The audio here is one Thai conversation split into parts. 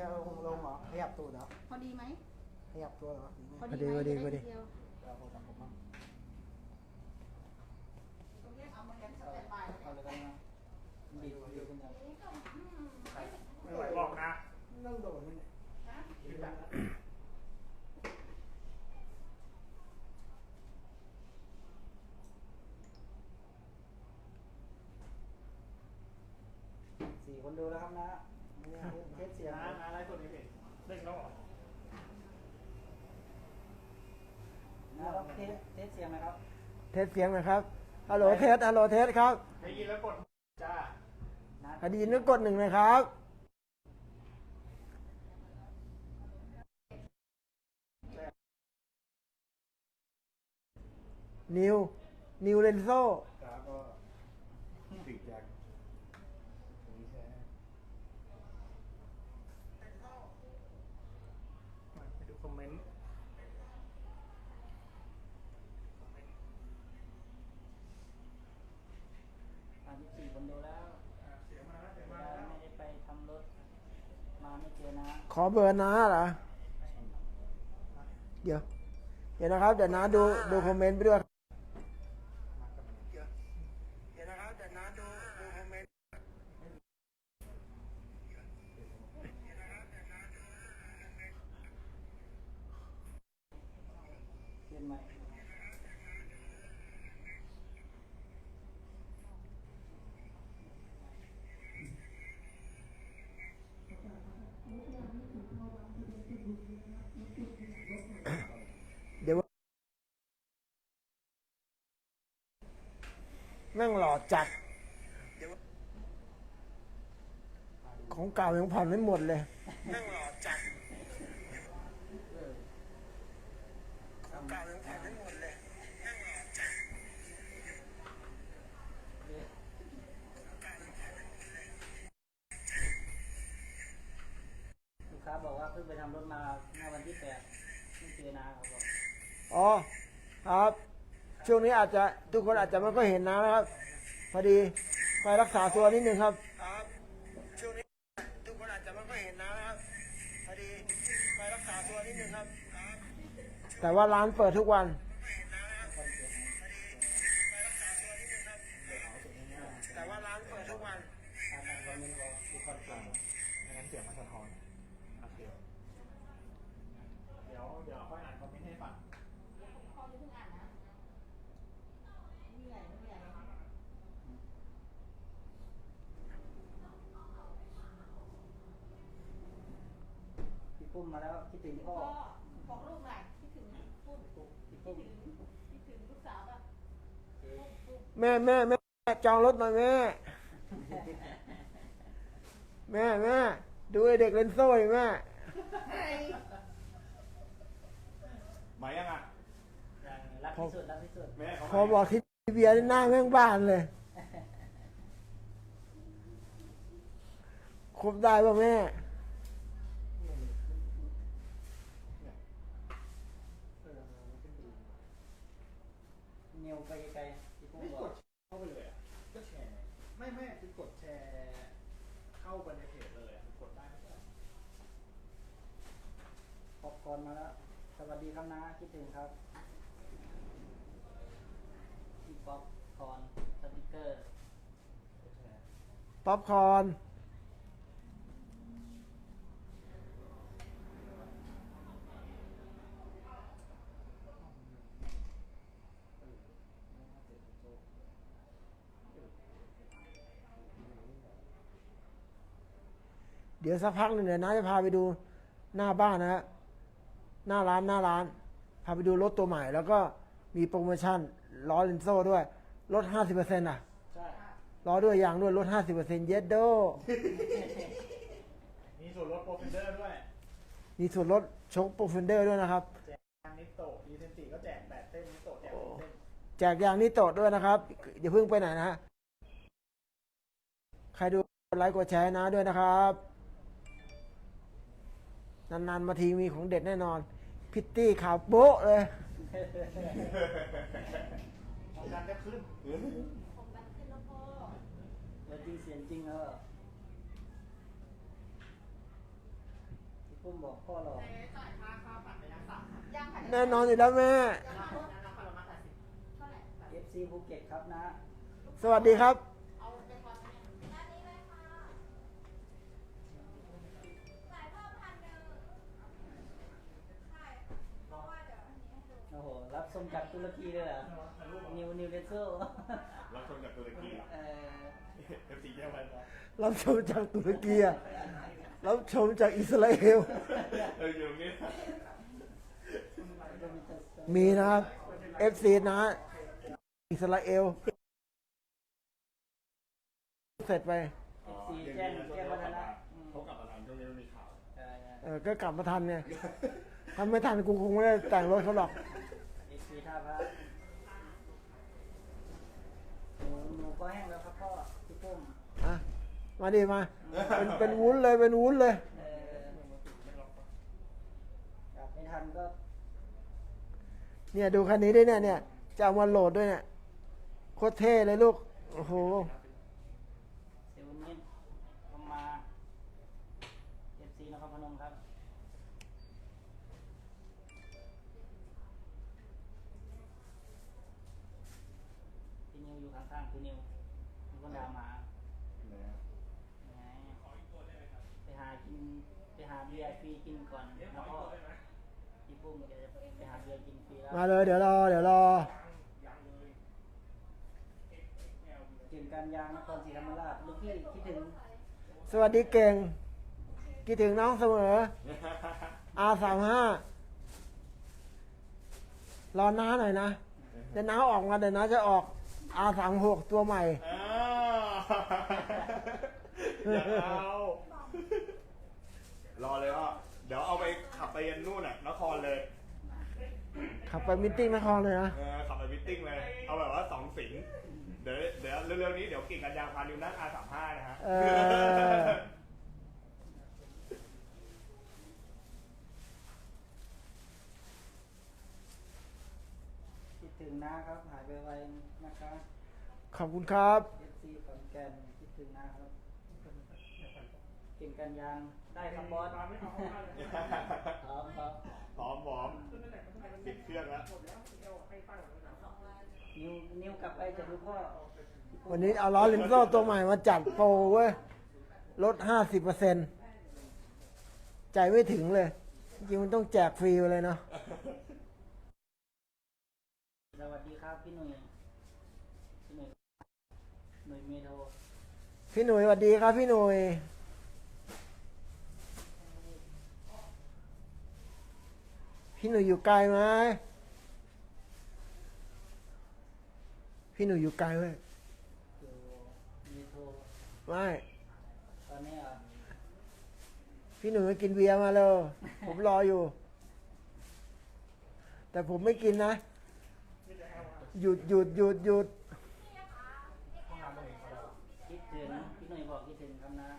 จะเอาลงเหรอขยับตัวเหรอพอดีไหมขยับตัวเหรอหรือไงพอดีไหมพอดีจะพอดีเดียวเอาโทรศัพท์ผมมาตรงนี้เอามาเลี้ยงสแตนบายเอาเลยกันนะดีกว่าดีกันยังไม่ไหวบอกนะนั่งโดดนี่เนี่ยสี่คนดูแล้วครับนะเนี่ยเทสเสียง นะนะอะไรตัวนี้เป็นเด้งแล้วเหรอ นะครับเทสเทสเสียงนะครับ เทสเสียงหน่อยครับ ฮัลโหลเทส ฮัลโหลเทสครับได้ยินแล้วกดจ้านะคดีนึกกดหนึ่งนะครับ นิว นิวเลนโซ ครับก็ติดแจ็คตรงนี้ใช่ไปดูคอมเมนต์ สามสิบสี่คนดูแล้ว อะเสียงมาแล้วเสียง เว มา ลา แล้ว ไม่ได้ไปทำรถ มา ไม่เจอนะขอเบอร์น้าเหรอ เดี๋ยว เดี๋ยวนะครับ เดี๋ยวน้าดูดูคอมเมนต์ไปด้วย เดี๋ยวเดี๋ยวนะครับ เดี๋ยวน้าดูดูคอมเมนต์ เปลี่ยนใหม่ เดี๋ยว แม่งหล่อจัด ของเก่ายังผ่อนไม่หมดเลยแม่งหล่อจัดของเก่ายังผ่อนไม่หมดเลยแม่งหล่อจัดลูกค้าบอกว่าเพิ่งไปทำรถมาเมื่อวันที่แปดไม่เจอนะเขาบอกอ๋อครับ ช่วงนี้อาจจะทุกคนอาจจะไม่ค่อยเห็นน้ำนะครับ พอดีไปรักษาตัวนิดนึงครับครับช่วงนี้ทุกคนอาจจะไม่ค่อยเห็นน้ำนะครับพอดีไปรักษาตัวนิดนึงครับ แต่ว่าร้านเปิดทุกวัน ปุ้มมาแล้วคิดถึงพ่อพ่อบอกลูกหน่อยคิดถึงปุ้มคิดถึงคิดถึงลูกสาวป่ะปุ้มปุ้มแม่แม่แม่จองรถหน่อยแม่ แม่แม่ดูไอเด็กเลนโซ่ดิแม่หมายยังอะรักที่สุดรักที่สุดแม่เขาพอบอกที่เบียร์นี่หน้าแม่งบ้านเลยครบได้ป่ะแม่ เนวไปไกลๆพี่ปุ้มไม่บกอกดเข้าไปเลยอะก็แชร์ ไม่ไม่คือกดแชร์เข้าไปในเพจเลยอะกดได้ไม่ใช่ป๊อปคอร์นมาแล้ว สวัสดีครับนะคิดถึงครับพี่ป๊อปคอร์นสติกเกอร์ ป๊อปคอร์น เดี๋ยวสักพักหนึ่งเดี๋ยวน้าจะพาไปดูหน้าบ้านนะฮะหน้าร้านหน้าร้าน พาไปดูรถตัวใหม่ แล้วก็มีโปรโมชั่นล้อเลนโซ่ด้วยลด50%อะใช่ล้อด้วยยางด้วยลด50%เย็ดโด มีส่วนลดโปรเฟนเดอร์ด้วยมีส่วนลดชกโปรเฟนเดอร์ด้วยนะครับแจกยางนิโตะดีเซนติก็แจกแปดเส้นนิโตะแจกหนึ่งเส้นแจกยางนิโตะด้วยนะครับอย่าเพิ่งไปไหนนะฮะใครดูกดไลค์กดแชร์ให้นะด้วยนะครับ นานๆมาทีมีของเด็ดแน่นอน พิตตี้ขาวโบ๊ะเลยทำการแทบขึ้นผมดันขึ้นแล้วพ่อตัวจริงเสียงจริงเออปุ้มบอกพ่อหรอเจ๊จ่ายค่าข้าวผัดไปแล้วสามยังค่ะแน่นอนอยู่แล้วแม่ยังค่ะยังค่ะเรามาแปดสิบเท่าไหร่แปดเอสิบฟซีภูเก็ตครับนะ สวัสดีครับ เอาไปก่อนนะเนี่ยด้านนี้เลยค่ะ จ่ายเพิ่มพันหนึ่งใช่เพราะว่าเดี๋ยวอันนี้ให้ดู โอ้โหรับส่งจากตุรกีเลยเหรอนิวนิวเลเซอร์รับชมจากตุรกีเออเอฟซีแก้วไปครับรับชมจากตุรกีอะรับชมจากอิสราเอลเอออยู่ตรงนี้มีนะครับ FC นะ อิสราเอล เสร็จไปเอฟซีแจ้งแจ้งวัฒนะอืมเขากลับมาทำช่วงนี้มันมีข่าวเออเออก็กลับมาทันไงถ้าไม่ทันกูคงไม่ได้แต่งรถเขาหรอก เอฟซีท่าพระหนูหนูก็แห้งแล้วครับพ่อพี่ปุ้มอะมาดิมาเป็นเป็นวุ้นเลยเป็นวุ้นเลย เออกลับไม่ทันก็เนี่ยดูคันนี้ด้วยเนี่ยเนี่ยจะเอามาโหลดด้วยเนี่ยโคตรเท่เลยลูก โอ้โห เซลล์นิดลงมาเอฟซีนครพนมครับพี่นิวอยู่ข้างๆพี่นิวมีคนด่าหมา ไงไปหากินไปหาเบียร์ฟรีกินก่อนแล้วก็พี่ปุ้มแกจะไปหาเบียร์กินฟรีแล้ว มาเลยเดี๋ยวรอเดี๋ยวรอกินการยางนครศรีธรรมราชลูกพี่คิดถึงสวัสดีเก่งคิดถึงน้องเสมอ R สามห้ารอน้าหน่อยนะเดี๋ยวน้าออกมาเดี๋ยวน้าจะออก R สามหกตัวใหม่อ้าวอย่าเอารอเลยว่าเดี๋ยวเอาไปขับไปยันนู่นน่ะนครเลย ขับไปมิทติ้งนครเลยนะ เออขับไปมิทติ้งเลย เอาแบบว่าสองสิงห์เดี๋ยวเดี๋ยวเร็วๆนี้เดี๋ยวกิ่งกันยางพานิวนั่ง R35 นะฮะเออ คิดถึงนะครับ หายไปไวๆนะคะขอบคุณครับ เอฟซีขอนแก่นคิดถึงนะครับกินกันยางได้ครับบอสพร้อมครับ พร้อมพร้อมปิดเครื่องแล้ว นิวนิวกลับไปจะดูพ่อวันนี้เอาล้อลิมโซ่ตัวใหม่มาจัดโปรเว้ยลดห้าสิบเปอร์เซ็นใจไม่ถึงเลย จริงๆมันต้องแจกฟรีไปเลยเนาะสวัสดีครับพี่หนุ่ยพี่หนุ่ยหนุ่ยเมโทรพี่หนุ่ยสวัสดีครับพี่หนุ่ย พี่หนุ่ยอยู่ไกลไหมพี่หนุ่ยอยู่ไกลเว้ยอยู่เมโทรไม่ตอนนี้เหรอะพี่หนุ่ยมากินเบียร์มาเลย ผมรออยู่ แต่ผมไม่กินนะ หยุดหยุดหยุดหยุด คิดถึงพี่หนุ่ยบอกคิดถึงครับนะ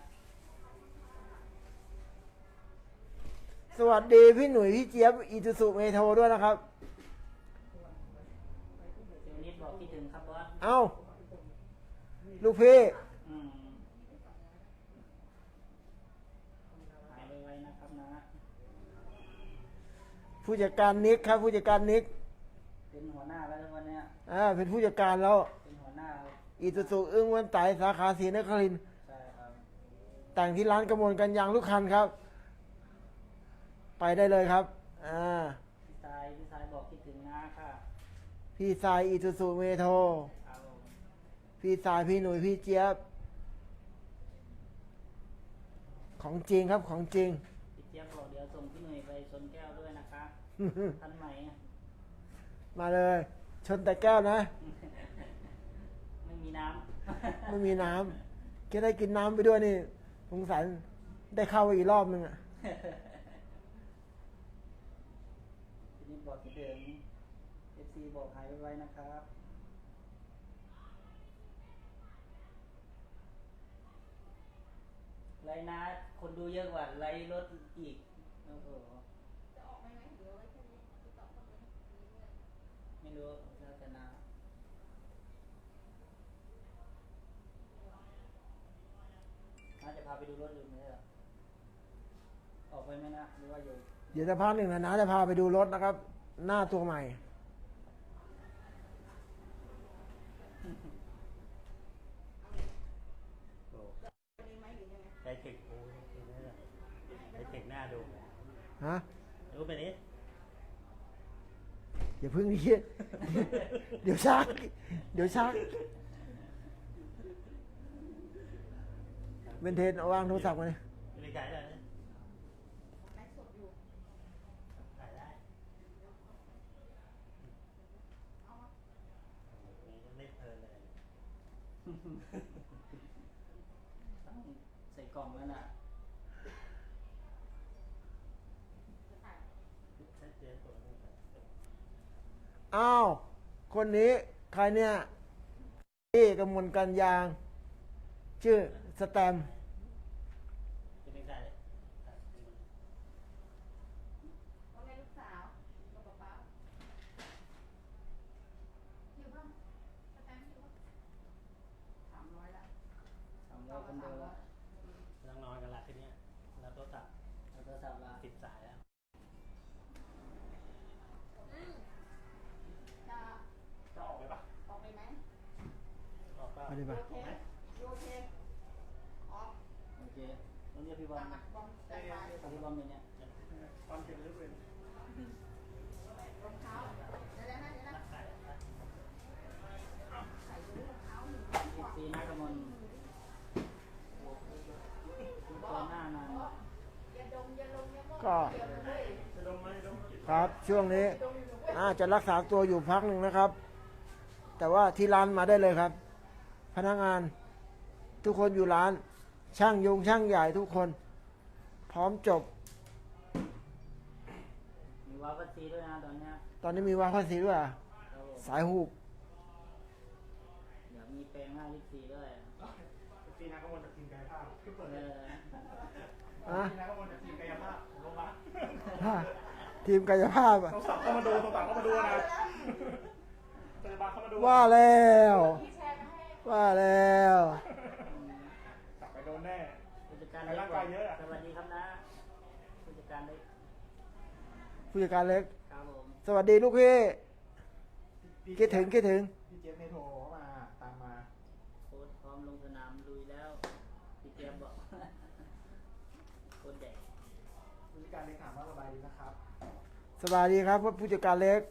สวัสดีพี่หนุ่ยพี่เจี๊ยบอีทูสุเมโทรด้วยนะครับ เซลลนิดบอกคิดถึงครับบอสเอ้า ลูกพี่ อืมหายไวๆนะครับนะ ผู้จัดการนิกครับ ผู้จัดการนิกเป็นหัวหน้าแล้วทุกวันเนี้ยอ่าเป็นผู้จัดการแล้ว เป็นหัวหน้าครับอีทูสุอึ้งวันไตสาขาศรีนครินทร์ใช่ครับ แต่งที่ร้านกระมวลกันยางลูกคันครับ ไปได้เลยครับ อ่า พี่ชายพี่ชายบอกคิดถึงนะค่ะพี่สายอีทูสุเมโทรเอาพี่สายพี่หนุ่ยพี่เจี๊ยบ ของจริงครับของจริง พี่เจี๊ยบบอกเดี๋ยวส่งพี่หนุ่ยไปชนแก้วด้วยนะคะทันไหมอะมาเลย ชนแต่แก้วนะ ไม่มีน้ำไม่มีน้ำแค่ได้กินน้ำไปด้วยนี่สงสารได้เข้าไปอีกรอบนึงอะทีนี้ บอกคิดถึงเอฟซีบอกหายไวๆนะครับไลน์นะคนดูเยอะกว่าไลน์รถอีกโอ้โหจะออกไหมไหมหรือเอาไว้แค่นี้ติดต่อคนนี้ไม่รู้แล้วแต่นาน่าจะพาไปดูรถอยู่ไหมเหรออกไปไหมนะนะหรือว่าอยู่ เดี๋ยวจะพักหนึ่งนะนะจะพาไปดูรถนะครับ หน้าตัวใหม่ไดเทคโอ้ยไดเทคหน้าดูฮะ ดูไปนี้อย่าเพึ่งนี้เดี๋ยวชัก เดี๋ยวชักเบนเทนเอาวางโทรศัพท์มาเลย บริการได้ไหม ไลฟ์สดอยู่ ถ่ายได้ไม่เพลินเลย ต้องใส่กล่องแล้วน่ะอ้าว คนนี้ใครเนี่ยพี่กำมลกันยาง ชื่อสแตมป์ จะเป็นการ ว่าไงลูกสาวกับป๊าป๊าหิวป่ะสแตมป์หิวป่ะสามร้อยละ ทำแล้วคนเดียวละต้องนอนกันละทีเนี้ยแล้วโทรศัพท์แล้วโทรศัพท์ละติดสายแล้วจะจะออกเลยปะออกไปไหมออกเปล่ามาดิโอมาเคโอเคออกโอเคต้องเรียกพี่บอตามมมาบอมสบายพี่บอมเป็นเนี่ยตอนเก็บเรื่องเวรรองเท้าเดี๋ยวนะเดี๋ยวนะ ถ่ายได้ ใส่รองเท้าหนึ่ง อีกซีนักมลตัวหน้านาน อย่าดมอย่าลงอย่ามอง ก็เดี๋ยวเลยจะดมไหมดมครับช่วงนี้อาจะรักษาตัวอยู่พักหนึ่งนะครับ แต่ว่าที่ร้านมาได้เลยครับ พนักงานทุกคนอยู่ร้าน ช่างยงช่างใหญ่ทุกคน พร้อมจบ มีวาวัตซีด้วยนะตอนเนี้ยตอนนี้มีวาภาษีด้วยอะครับผมสายหูบเดี๋ยวมีแปลงหน้าลิซีด้วยปีนักกมลจากทีมกายภาพที่เปิดเอเลยออะ อะทีมกายภาพอะต้องสับเข้ามาดูต้องสับเข้ามาดูนะพยาบาลเข้ามาดูว่าแล้วพี่แชร์มาให้ว่าแล้วจับไปโดนแน่ ผู้จัดการเล็กร่างกายเยอะอะ สวัสดีครับนะผู้จัดการเล็กผู้จัดการเล็ก ครับผม สวัสดีลูกพี่คิดถึงคิดถึง พี่เจฟเนโทร สวัสดีครับผู้จัดการเล็ก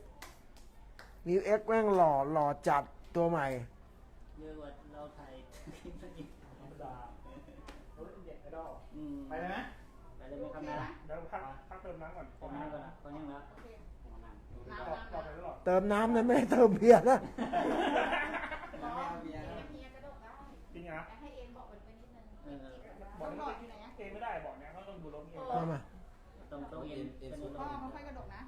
มิวเอ็กแม่งหล่อหล่อจัดตัวใหม่เยอะกว่าเราไทยคลิปนี้ธรรมดาเขาเล่นเด็กไอดอลอืมไปเลยไหมไปเลยไหมครับนะเดี๋ยวพักพักเติมน้ำก่อนตอนนี้ก่อนนะตอนนี้แล้วโอเคตอบตอบไปตลอดเติมน้ำนะไม่ได้เติมเบียร์นะน้องเฮียกระดกได้จริงนะแต่ให้เอ็นบอกมันไปนิดนึงเออบอกต้องนี้บอกอยู่ไหนอะเองไม่ได้บอกเนี้ยเขาต้องดูรถเองมามา ตรงต้องเอ็นเป็นรถพ่อเขาค่อยกระดกนะ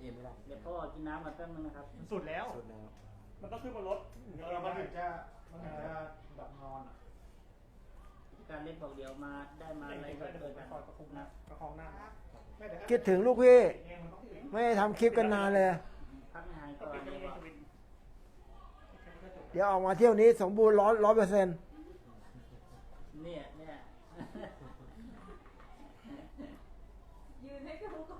เดี๋ยวพ่อกินน้ำมาแป๊บนึงนะครับ สุดแล้วมันต้องขึ้นบนรถเออมันถึงจะมันถึงจะแบบนอนอะผู้จัดการเล็กบอกเดี๋ยวมาได้มาเออะไรงก็ก็เดิเปินดไปกันคอยประคุมนะประคองหน้าไม่เดี๋ยวคิดถึงลูกพี่ เองมันต้องถึงไม่ได้ทำคลิปกันนานเลย พักให้หายก่ก็อนปิดเดี๋ยวเองบอกสวิตช์เดี๋ยวออกมาเที่ยวนี้สมบูรณ์ร้อยร้อยเปอร์เซ็นต์เนี่ยเนี่ย ยืนให้ดูก่อน ต้อง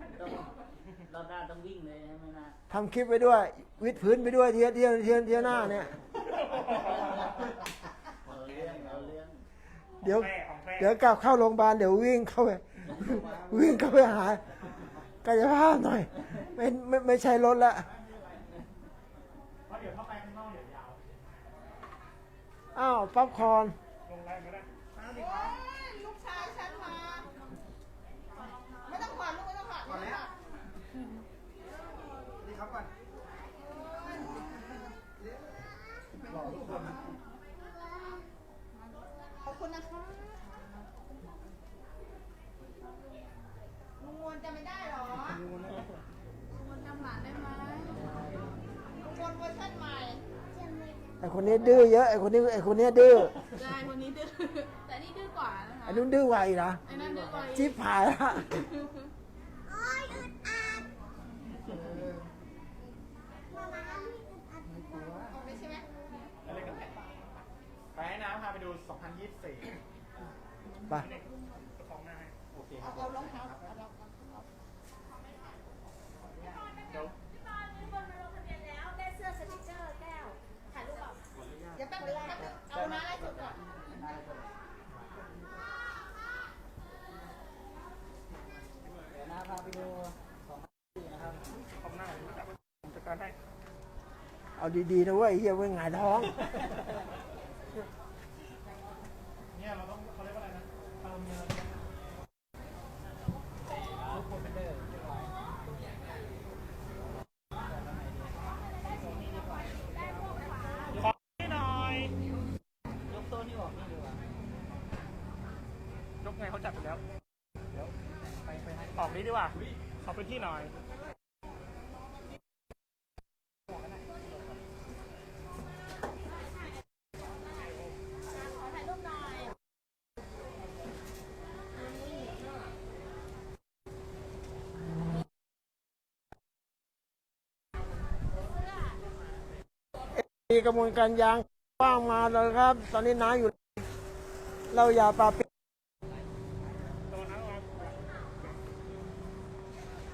รอบหน้าต้องวิ่งเลยใช่ไหมนะทำคลิปไปด้วย วิดพื้นไปด้วยเที่ยวเที่ยวเที่ยวเที่ยวหน้าเนี่ย เอาเรื่องเอาเรื่องเดี๋ยว เดี๋ยวกลับเข้าโรงพยาบาลเดี๋ยววิ่งเข้าไปวิ่งเข้าไปหากายภาพหน่อย ไม่ไม่ไม่ใช่รถละอ้าวป๊อปคอร์น ลงแรงไม่ได้อ้าวดี โอ้ ครับ ยลูกชายฉันมา ไม่ต้องขวัญลูกไม่ต้องขวัญ ก่อนแล้วดีครับก่อนหล่อทุกคน ขอบคุณนะคะลุงมวลจะไม่ได้หรอลุงมวลจำหลานได้ไหมลุงมวลเวอร์ชันใหม่ไอคนนี้ดื้อเยอะไอคนนี้ไอคนนี้ดื้อใช่คนนี้ดื้อแต่นี่ดื้อกว่านะคะไอนู้นดื้อกว่าอีกนะไอ้นั่นดื้อกว่าอีกจิ๊บหายละ ไปเอารองเท้าะได้เสื้อสติ๊เกอร์แก้วถ่ายรูปเปลเดี๋ยวแป๊บนึงแป๊เอามาไล่สดก่อนเดี๋ยวนะพาไปดูของที่นะครับของการให้เอาดีๆนะเว้ยเฮียเว้ยหงายท้อง นี้ดีกว่า ขอพื้นที่หน่อย มีกระบวนการยางว่างมาแล้วครับ ตอนนี้น้าอยู่ เราอย่าปาปราม ตัวนั้นมา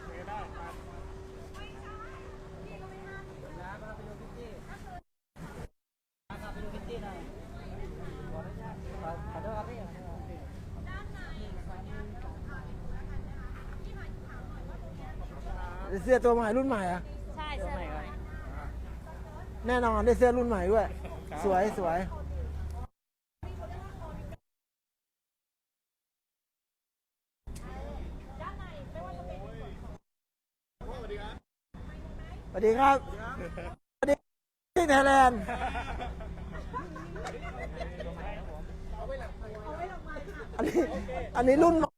ไม่ได้ครับ น้าก็ไปดูพิตตี้น้าก็ไปดูพิตตี้หน่อยขออนุญาตขอขอโทษครับพี่ขอโทษครับ พี่เสื้อตัวใหม่รุ่นใหม่อะใช่เดี๋ยวใช่ใหม่ก่อนแน่นอนได้เสื้อรุ่นใหม่ด้วยสวยสวยสวัสดีครับสวัสดีที่ไทยแลนด์อันนี้อันนี้รุ่นใหม่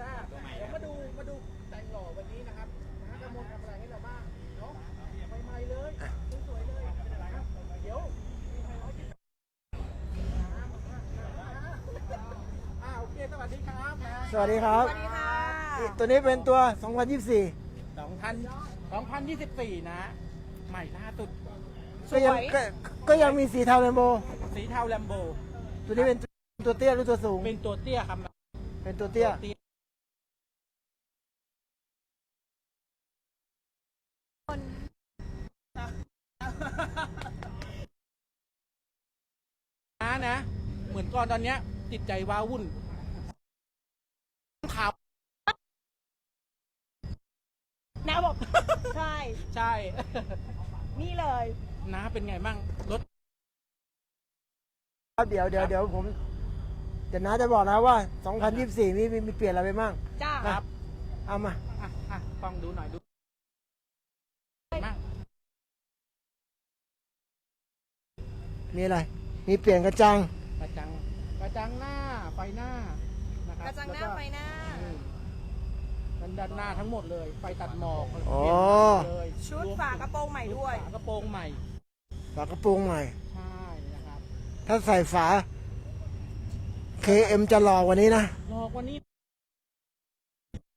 จ้าเดี๋ยวมาดูมาดูแต่งหล่อวันนี้นะครับนะกระมวลทำอะไรให้เราบ้างเนาะใหม่ๆเลยสวยๆเลยนะครับเดี๋ยวมีใครร้อยกินอ่าโอเคสวัสดีครับนะ สวัสดีครับ สวัสดีค่ะตัวนี้เป็นตัว 2024สองพันสองพันยี่สิบสี่นะ ใหม่ล่าสุดก็ยังก็ก็ยังมีสีเทาเรนโบว์สีเทาแลมโบ ตัวนี้เป็นตัวเตี้ยหรือตัวสูง เป็นตัวเตี้ยครับเป็นตัวเตี้ยเตี้ยนะนะ เหมือนก่อนตอนเนี้ยจิตใจว้าวุ่นขาว น้าบอก ใช่ ใช่ นี่เลยนะเป็นไงบ้างรถ ครับเดี๋ยวเดี๋ยวเดี๋ยวผมเดี๋ยวน้าจะบอกนะว่า 2024มีมีมีเปลี่ยนอะไรไปบ้างจ้าครับเอามา อะอะฟังดูหน่อยดูบ้างมีอะไร มีเปลี่ยนกระจัง กระจัง กระจังหน้าไฟหน้า นะคกรับระจังหน้าแล้วไฟหน้า อืม ด้านด้านหน้าทั้งหมดเลย ไฟตัดหมอกอ๋อเปลี่ยนหมดเลยชุดรวมฝากระโปรงใหม่ด้วย ฝากระโปรงใหม่ ฝากระโปรงใหม่ ใช่นะครับถ้าใส่ฝา KM จะหล่อกว่านี้นะ รอกวันนี้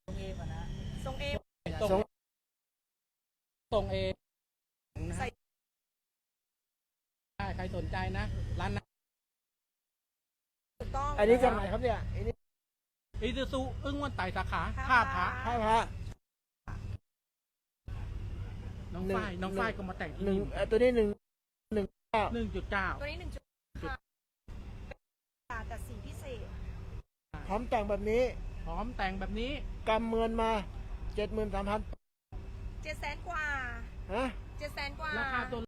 ตรงเอฟอะนะทรงเอวตรงตรงเอนะใส่ ใช่ใครสนใจนะ ร้านนะถูกต้องอันนี้จากไหนครับเนี่ยอันนี้ อิซูซูอึ้งวันไต่สาขาท่าท่าพระพระผ้าพระ น้องหนึ่งฝ้ายน้องหนึ่ง ฝ้ายก็มาแต่งที่หนึ่งนี่เอ่อตัวนี้หนึ่งหนึ่งเก้าหนึ่งจุดเก้าตัวนี้หนึ่งจุดค่ะแต่สีพิเศษพร้อมแต่งแบบนี้พร้อมแต่งแบบนี้กำเมินมา73,000เจ็ดแสนกว่าฮะเจ็ดแสนกว่า ราคาตัว